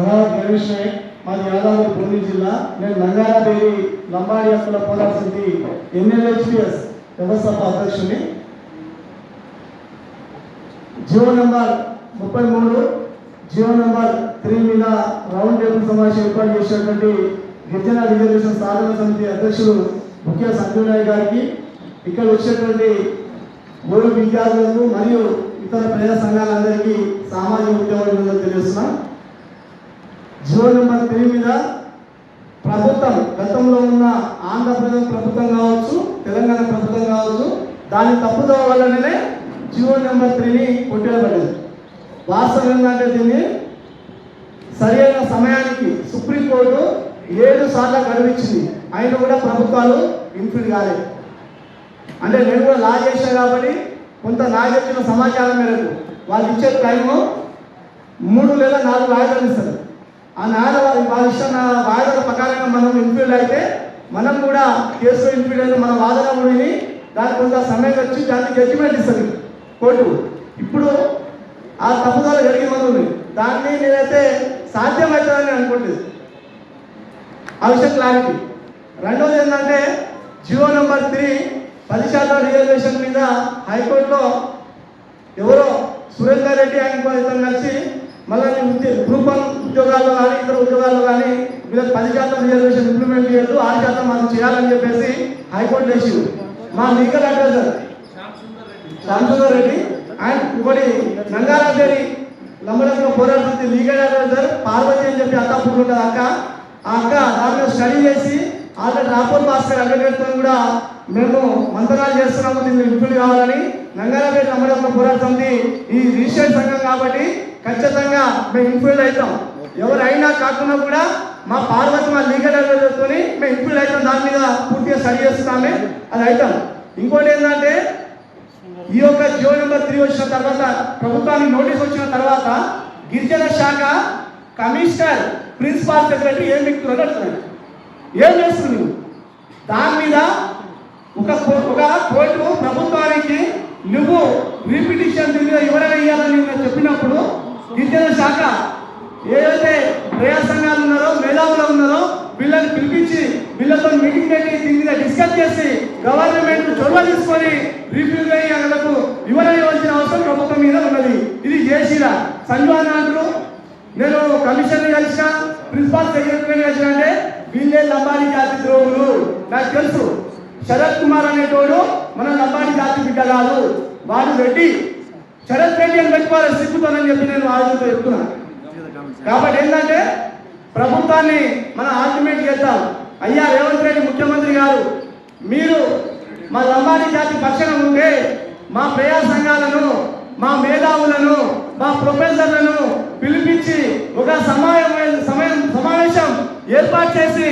తర్వాత గణేష్ మాది యాదాద్రి పూర్ణి జిల్లా. నేను నంగారాదేవి లంబాడి హక్కుల పోరాట సమితి ఎన్ఎల్హెచ్పిఎస్ వ్యవస్థాప అధ్యక్షుని జియో నంబర్ ముప్పై మూడు జియో నంబర్ త్రీ మీద రౌండ్ టేబుల్ సమావేశం ఏర్పాటు చేసినటువంటి గిరిజన రిజర్వేషన్ సాధన సమితి అధ్యక్షుడు ముఖ్య సంజయ్ గారికి ఇక్కడ వచ్చేటువంటి మూడు విద్యార్థులకు మరియు ఇతర ప్రజా సంఘాలందరికీ సామాజిక ఉద్యోగులు తెలియజేస్తున్నాం. జియో నెంబర్ త్రీ మీద ప్రభుత్వం గతంలో ఉన్న ఆంధ్రప్రదేశ్ ప్రభుత్వం కావచ్చు తెలంగాణ ప్రభుత్వం కావచ్చు దాని తప్పుదల వల్లనే జియో నెంబర్ త్రీని కొట్టేయబడింది వాస్తవం ఏంటంటే దీన్ని సరైన సమయానికి సుప్రీంకోర్టు ఏడు సార్లు గడువించింది. అయినా కూడా ప్రభుత్వాలు ఇన్ఫిల్ కాలేదు అంటే నేను కూడా లా చేశాను కాబట్టి కొంత నాకు వచ్చిన సమాచారం మేరకు వాళ్ళు ఇచ్చే టైము మూడు లేదా నాలుగు వాయిదాలు ఇస్తారు. ఆ న్యాయాల వారి వాళ్ళ ఇష్టం ప్రకారంగా మనం ఇన్ఫీల్డ్ అయితే మనం కూడా కేసులో ఇన్ఫీల్డ్ అయితే మన వాదన కూడా విని దానికి కొంత సమయం వచ్చి దానికి జడ్జిమెంట్ ఇస్తుంది కోర్టు. ఇప్పుడు ఆ తప్పుదల జరిగి ఉంది. దాన్ని నేనైతే సాధ్యమవుతుందని అనుకుంటుంది అవసరం క్లారిటీ రెండోది ఏంటంటే జియో నెంబర్ త్రీ పది శాతం రిజర్వేషన్ మీద హైకోర్టులో ఎవరో సురేందర్ రెడ్డి ఆయన కలిసి మళ్ళీ ఉద్యోగ గ్రూప్ వన్ ఉద్యోగాల్లో కానీ ఇతర ఉద్యోగాల్లో కానీ వీళ్ళకి పది శాతం రిజర్వేషన్ ఇంప్లిమెంట్ చేయొద్దు ఆరు శాతం మనం చేయాలని చెప్పేసి హైకోర్టు వేసింది మా legal adviser Ramachandra Reddy and ఇంకోటి నంగారాదేవి లంబడంలో పోరాడుతుంది లీగల్ అడ్వైజర్ పార్వతి అని చెప్పి అత్తాపూర్ ఉంటుంది అక్క. ఆ అక్క దాంట్లో స్టడీ చేసి ఆల్రెడీ రాపూర్ భాస్కర్ అడ్వకేట్తో కూడా మేము మంతనాలు చేస్తున్నాము దీన్ని ఇంప్రూవ్ కావాలని నంగారాదేవి లంబడంలో పోరాడుతుంది ఈ రిజిస్టర్డ్ సంఘం కాబట్టి ఖచ్చితంగా మేము ఇంప్రూవ్ అవుతాం. ఎవరైనా కాకుండా కూడా మా పార్వతి మా లీగల్ అడ్వైజర్తో మేము ఇంప్రూవ్ అవుతాం. దాని మీద పూర్తిగా స్టడీ చేస్తున్నామే అది అవుతాం. ఇంకోటి ఏంటంటే ఈ యొక్క జియో నెంబర్ త్రీ వచ్చిన తర్వాత ప్రభుత్వానికి నోటీస్ వచ్చిన తర్వాత గిరిజన శాఖ కమిషనర్ ప్రిన్సిపాల్ సెక్రటరీ ఏం వ్యక్తులు అడుగుతున్నాడు ఏం చేస్తుంది దాని మీద ఒక ఒక కోర్టు ప్రభుత్వానికి నువ్వు రీపిటిషన్ దీని మీద ఎవరైనా ఇవ్వాలని చెప్పినప్పుడు గిరిజన శాఖ ఏదైతే ప్రజా సంఘాలు ఉన్నారో మేధావులు ఉన్నారో వీళ్ళని పిలిపించి వీళ్ళతో మీటింగ్ పెట్టి దీని మీద డిస్కస్ చేసి గవర్నమెంట్ చొరవ తీసుకొని రివ్యూ వాళ్ళకు వివరణ ఇవ్వాల్సిన అవసరం ప్రభుత్వం మీద ఉన్నది. ఇది చేసిరా సంజీవన్ అంటారు నేను కమిషన్ కలిసిన ప్రిన్సిపాల్ సెక్రటరీ కలిసిన అంటే వీళ్ళే లంబాడి జాతి ద్రోహులు. నాకు తెలుసు శరత్ కుమార్ అనేటోడు మన లంబాడి జాతి బిడ్డ కాదు. వాడు రెడ్డి. శరత్ రెడ్డి అని పెట్టుకోవాలి సిగ్గుతానని చెప్పి నేను ఆలోచనతో చెప్తున్నాను కాబట్టి ఏంటంటే ప్రభుత్వాన్ని మనం ఆర్గ్యుమెంట్ చేద్దాం. అయ్యా రేవంత్ రెడ్డి ముఖ్యమంత్రి గారు మీరు మా లంబాడి జాతి పక్షాన ఉంటే మా ప్రయా సంఘాలను మా మేధావులను మా ప్రొఫెసర్లను పిలిపించి ఒక సమావేశం సమయం సమావేశం ఏర్పాటు చేసి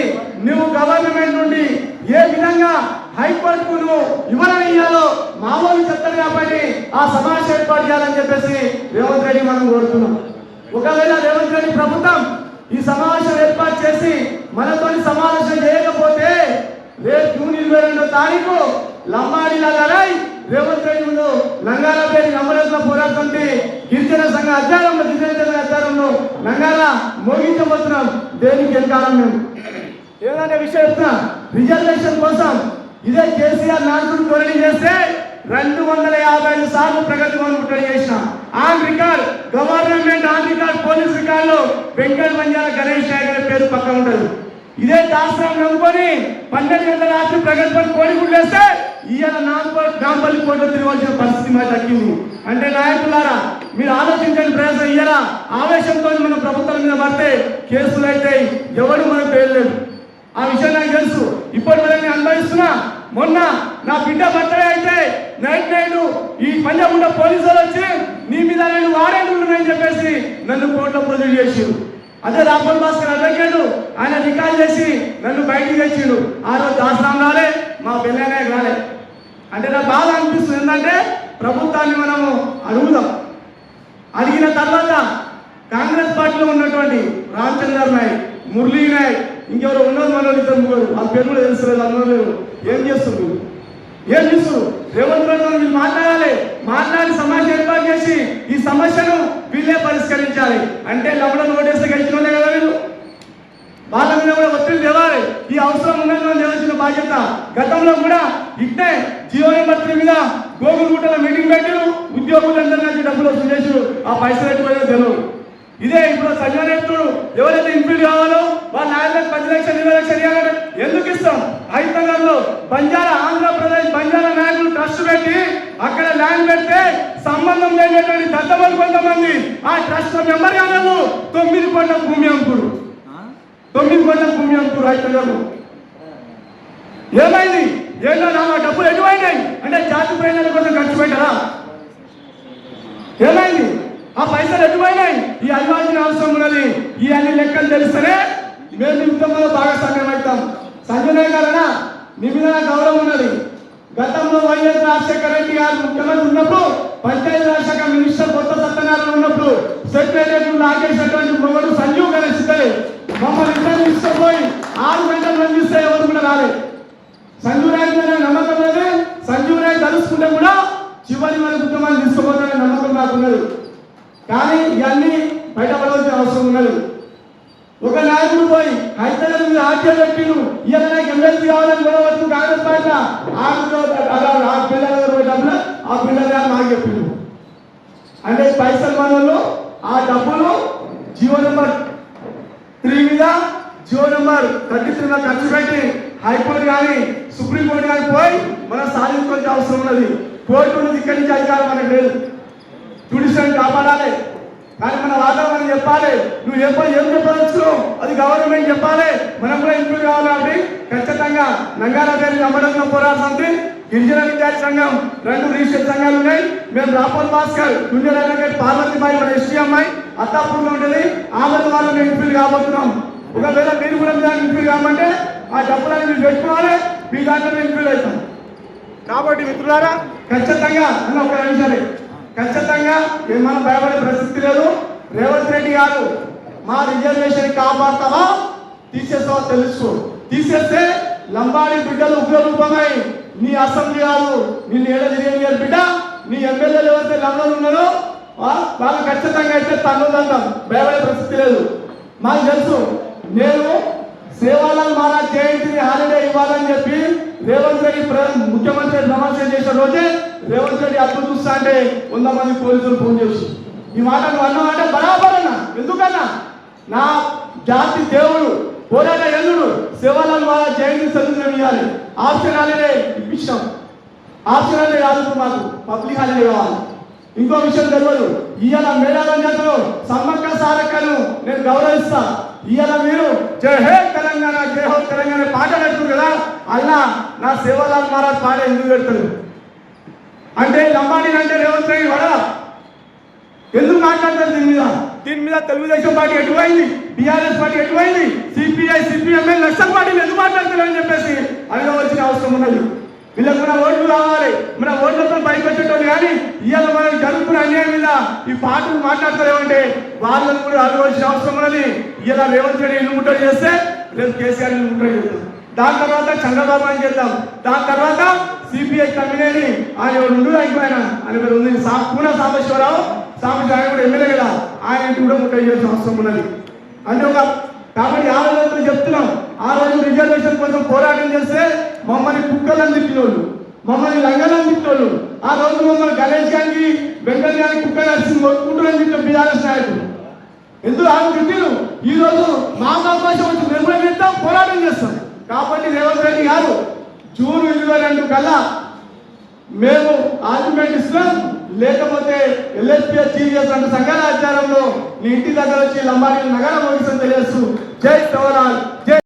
నువ్వు గవర్నమెంట్ నుండి ఏ విధంగా హైకోర్టుకు నువ్వు వివరణ ఇయ్యాలో మామూలు చెప్తారు కాబట్టి ఆ సమావేశం ఏర్పాటు చేయాలని చెప్పేసి రేవంత్ రెడ్డి మనం కోరుతున్నాం. ఒకవేళ రేవంత్ రెడ్డి ప్రభుత్వం ఈ సమావేశం ఏర్పాటు చేసి మనతో సమావేశం చేయకపోతే రేపు జూన్ ఇరవై రెండో తారీఖు లంబాడి లగారాయ్ రేవంత్ రెడ్డి ముందు నంగాల పేరు నమ్మడంలో గిరిజన సంఘ అధ్యాయంలో గిరిజన సంఘ అధ్యాయంలో నంగాల మోగించబోతున్నాం. దేనికి వెనకాలం మేము? ఏదైనా విషయం చెప్తున్నా? రిజర్వేషన్ కోసం ఇదే కేసీఆర్ నాయకుడు ధోరణి చేస్తే రెండు వందల యాభై ఐదు సార్లు ప్రగతి భవన్ ముట్టడి చేసిన. On record government on record police రికార్డులో వెంకట మంజాల గణేష్ నాయక్ అనే పేరు పక్కన ఉంటుంది. ఇదే దాసరం నమ్ముకొని పన్నెండు గంటల రాత్రి ప్రగతి భవన్ కోడి వేస్తే ఇవాళ నాంపల్లి నాంపల్లి కోట తిరగాల్సిన పరిస్థితి మాకు తగ్గింది. అంటే నాయకులారా మీరు ఆలోచించండి ప్రయాసం ఇయ్యాల. ఆవేశంతో మన ప్రభుత్వం మీద పడితే కేసులు అయితే ఎవరు మనకు పేర్లేదు ఆ విషయం నాకు తెలుసు. ఇప్పటి వరకు నేను అనుభవిస్తున్నా మొన్న నా బిడ్డ బర్త్డే అయితే నైట్ నైట్ ఈ పంజాబ్ పోలీసులు వచ్చి నీ మీద నేను వారెంట్ ఉన్నాయని చెప్పేసి నన్ను కోర్టులో ప్రొడ్యూస్ చేసిండు అదే రాపల్ భాస్కర్ అడ్వకేటు ఆయన రికార్డ్ చేసి నన్ను బయటికి తెచ్చిండు ఆ రోజు దాసరాం రాలే మా పెళ్ళనే రాలే అంటే నాకు బాధ అనిపిస్తుంది. ఏంటంటే ప్రభుత్వాన్ని మనము అడుగుదాం. అడిగిన తర్వాత కాంగ్రెస్ పార్టీలో ఉన్నటువంటి రామచంద్ర నాయక్ మురళీ నాయక్ ఇంకెవరో ఉన్నది మన ఇద్దరు ముగ్గురు. ఆ పేరు కూడా తెలుస్తలేదు అందరూ ఏం చేస్తుండ్రు? ఏం చేస్తారు రేవంత్ రెడ్డి వీళ్ళు మాట్లాడాలి. మాట్లాడి సమాజం ఏర్పాటు చేసి ఈ సమస్యను వీళ్ళే పరిష్కరించాలి. అంటే లవడను ఓటేస్తే గెలిచిన కదా వీళ్ళు. వాళ్ళ మీద కూడా ఒత్తిడి తేవాలి. ఈ అవసరం ఉన్నది మనం తెలిసిన బాధ్యత. గతంలో కూడా ఇట్టే జియో నెంబర్ మీద గోగుల్ గుట్టల మీటింగ్ పెట్టారు. ఉద్యోగులందరి నుంచి డబ్బులు వసూలు చేసి ఆ పైసలు ఎక్కువ తెలియదు ఇదే ఇప్పుడు సంజయ్ చెప్తుడు ఎవరైతే ఇంప్లీడ్ కావాలో వాళ్ళ నాయకులకు పది లక్షలు ఇరవై లక్షలు ఇవ్వాలంటే ఎందుకు ఇస్తాం? హైదరాబాద్లో బంజారా ఆంధ్రప్రదేశ్ బంజారా నాయకులు ట్రస్ట్ పెట్టి అక్కడ ల్యాండ్ పెడితే సంబంధం లేనటువంటి దద్దమలు కొంతమంది ఆ ట్రస్ట్ మెంబర్ కాదు తొమ్మిది కోట్ల భూమి అంకుడు తొమ్మిది కోట్ల భూమి అంకుడు హైదరాబాద్ ఏమైంది? ఏంటో నా డబ్బులు ఎటువైనాయి? అంటే జాతి ప్రయాణాల కోసం ఖర్చు పెట్టారా ఏమైంది? ఆ పైసలు ఎటువైనాయి ఈ అభివాల్సిన అవసరం ఉన్నది. ఈ అన్ని లెక్కలు తెలిస్తేనే మేము యుద్ధంలో బాగా భాగస్వామ్యం అవుతాం. సంజయ్ నాయక్ గారనా మీ మీద గౌరవం ఉన్నది. గతంలో వైఎస్ రాజశేఖర రెడ్డి గారు ముఖ్యమంత్రి ఉన్నప్పుడు పంచాయతీ రాజ్ శాఖ మినిస్టర్ కొత్త సత్యనారాయణ ఉన్నప్పుడు సెక్రటరీ లాగేసినటువంటి మొగడు సంజీవ్ గణేష్ ఇద్దరు. మమ్మల్ని ఇద్దరు తీసుకుపోయి ఆరు గంటల మంది ఇస్తే ఎవరు కూడా రాలేదు సంజీవ్ రాయ్ మీద నమ్మకం లేదు సంజీవ్ రాయ్ తలుసుకుంటే కూడా చివరి వరకు ఉద్యమాన్ని తీసుకుపోతారనే నమ్మకం నాకున్నది. కానీ ఇవన్నీ బయటపడవలసిన అవసరం ఉన్నది. ఒక నాయకుడు పోయి హైదరాబాద్ మీద ఆర్టీఓ పెట్టిను ఇవాళ నాకు ఎమ్మెల్సీ కావాలని కూడా కాంగ్రెస్ పార్టీ ఆ పిల్లల దగ్గర ఆ పిల్లలు గారు నాకు చెప్పిండు. అంటే పైసలు మనలో ఆ డబ్బులు జియో నెంబర్ త్రీ మీద జియో నెంబర్ థర్టీ త్రీ మీద ఖర్చు పెట్టి హైకోర్టు కానీ సుప్రీంకోర్టు కానీ పోయి మనం సాధించుకోవాల్సిన అవసరం ఉన్నది. కోర్టు ఉన్నది ఇక్కడి నుంచి అధికారం మనకు లేదు. కానీ మన వాతావరణం చెప్పాలి. నువ్వు ఎప్పుడు ఏం చెప్పవచ్చు అది గవర్నమెంట్ చెప్పాలి. మనం కూడా ఇంప్రూవ్ కావాలి కాబట్టి ఖచ్చితంగా నంగాల గారి అమ్మడంలో సమితి గిరిజన విద్యార్థి సంఘం రెండు రీసెర్చ్ సంఘాలు ఉన్నాయి. మేము రాపల్ భాస్కర్ అడ్వకేట్ పార్వతిబాయి మన ఎస్టీ అమ్మాయి అత్తాపూర్లో ఉంటుంది. ఆమె ద్వారా మేము ఇంప్రూవ్ కాబోతున్నాం. ఒకవేళ మీరు కూడా దాంట్లో ఇంప్రూవ్ కామంటే ఆ డబ్బులను మీరు పెట్టుకోవాలి. మీ దాంట్లో ఇంప్రూవ్ అవుతాం. కాబట్టి మిత్రులారా ఖచ్చితంగా ఒక నిమిషాలే. ఖచ్చితంగా ఏమైనా మనం భయపడే ప్రసక్తి లేదు. రేవంత్ రెడ్డి గారు మా రిజర్వేషన్ కాపాడతావా? తీసేస్తావా తెలుసుకో. తీసేస్తే లంబాడి బిడ్డలు ఉగ్రరూపమై నీ అసెంబ్లీ కాదు నిన్ను ఏడ తిరిగి బిడ్డ నీ ఎమ్మెల్యేలు ఎవరైతే లంబాలు ఉన్నారో వాళ్ళు ఖచ్చితంగా అయితే తన్నుదండం భయపడే ప్రసక్తి లేదు. మాకు తెలుసు నేను సేవాలాల్ మహారాజ్ జయంతిని హాలిడే ఇవ్వాలని చెప్పి రేవంత్ రెడ్డి ముఖ్యమంత్రి ప్రమాణం చేసిన రోజే రేవంత్ రెడ్డి అప్పుడు చూస్తా అంటే వంద మంది పోలీసులు ఫోన్ చేసి ఈ మాట నువ్వు అన్నమాట బరాబర్ అన్న ఎందుకన్నా? నా జాతి దేవుడు పోరాట ఎందుడు సేవలను వాళ్ళ జయంతి సందర్భం ఇవ్వాలి ఆప్షన్ హాలిడే ఇప్పించాం ఆప్షన్ హాలిడే కాదు ఇప్పుడు మాకు. పబ్లిక్ హాలిడే కావాలి. ఇంకో విషయం తెలియదు. ఇవాళ మేడారం సమ్మక్క సారక్కను నేను గౌరవిస్తా. ఇవాళ మీరు. జై హే తెలంగాణ జై హో తెలంగాణ పాట పెడుతుంది కదా. అలా నా సేవలాల్ మహారాజ్ పాట ఎందుకు పెడతారు? అంటే లంబాడి అంటే రేవంత్ రెడ్డి వడ? ఎందుకు మాట్లాడతారు దీని మీద? దీని మీద తెలుగుదేశం పార్టీ ఎటువైంది? బీఆర్ఎస్ పార్టీ ఎటువైంది? సిపిఐ సిపిఎంఎల్ నక్సల్ పార్టీలు ఎందుకు అని చెప్పేసి అడగవలసిన అవసరం ఉన్నది. వీళ్ళకు మన ఓట్లు రావాలి. మన ఓట్లతో పైకి వచ్చేటోళ్ళు కానీ ఇవాళ మనం జరుగుతున్న మీద ఈ పాటలు మాట్లాడతారేమంటే వాళ్ళని కూడా అడగవలసిన అవసరం ఉన్నది ఇలా రేవంత్ రెడ్డి ఇల్లు ముట్టడి చేస్తే రేపు కేసీఆర్ ఇల్లు ముట్టడి చేస్తాం దాని తర్వాత చంద్రబాబు అని చేద్దాం. దాని తర్వాత సిపిఐ తమ్మినేని ఆయన రెండు అయిపోయిన ఆయన పేరు ఉంది. పూనా పూన సాంబశ్వరరావు ఆయన కూడా ఎమ్మెల్యే కదా. ఆయన ఇంటి కూడా ముట్టడి చేయాల్సిన అవసరం ఉన్నది. అంటే ఒక కాబట్టి ఆ రోజు చెప్తున్నాం. ఆ రోజు రిజర్వేషన్ కోసం పోరాటం చేస్తే మమ్మల్ని కుక్కలను తిట్టినోళ్ళు మమ్మల్ని లంగలను తిట్టాడు ఆ రోజు మమ్మల్ని గణేష్ గారికి వెంకయ్య గారికి కుక్క నడిచింది కొట్టుకుంటున్నారని తిట్టిన బీఆర్ఎస్ నాయకుడు ఎందుకు ఆమె తిట్టిరు ఈ రోజు మా అవకాశం వచ్చి మేము చేస్తాం పోరాటం చేస్తాం. కాబట్టి రేవంత్ రెడ్డి గారు జూన్ ఇరవై రెండు కల్లా మేము ఆర్గ్యుమెంట్ ఇస్తున్నాం. లేకపోతే ఎల్ఎస్పీఎస్ చీఫ్ అంటే సంఘాల ఆచారంలో నీ ఇంటి దగ్గర వచ్చి లంబాడి నగరం ముగిసం తెలియస్తూ జై సవరాల్ జై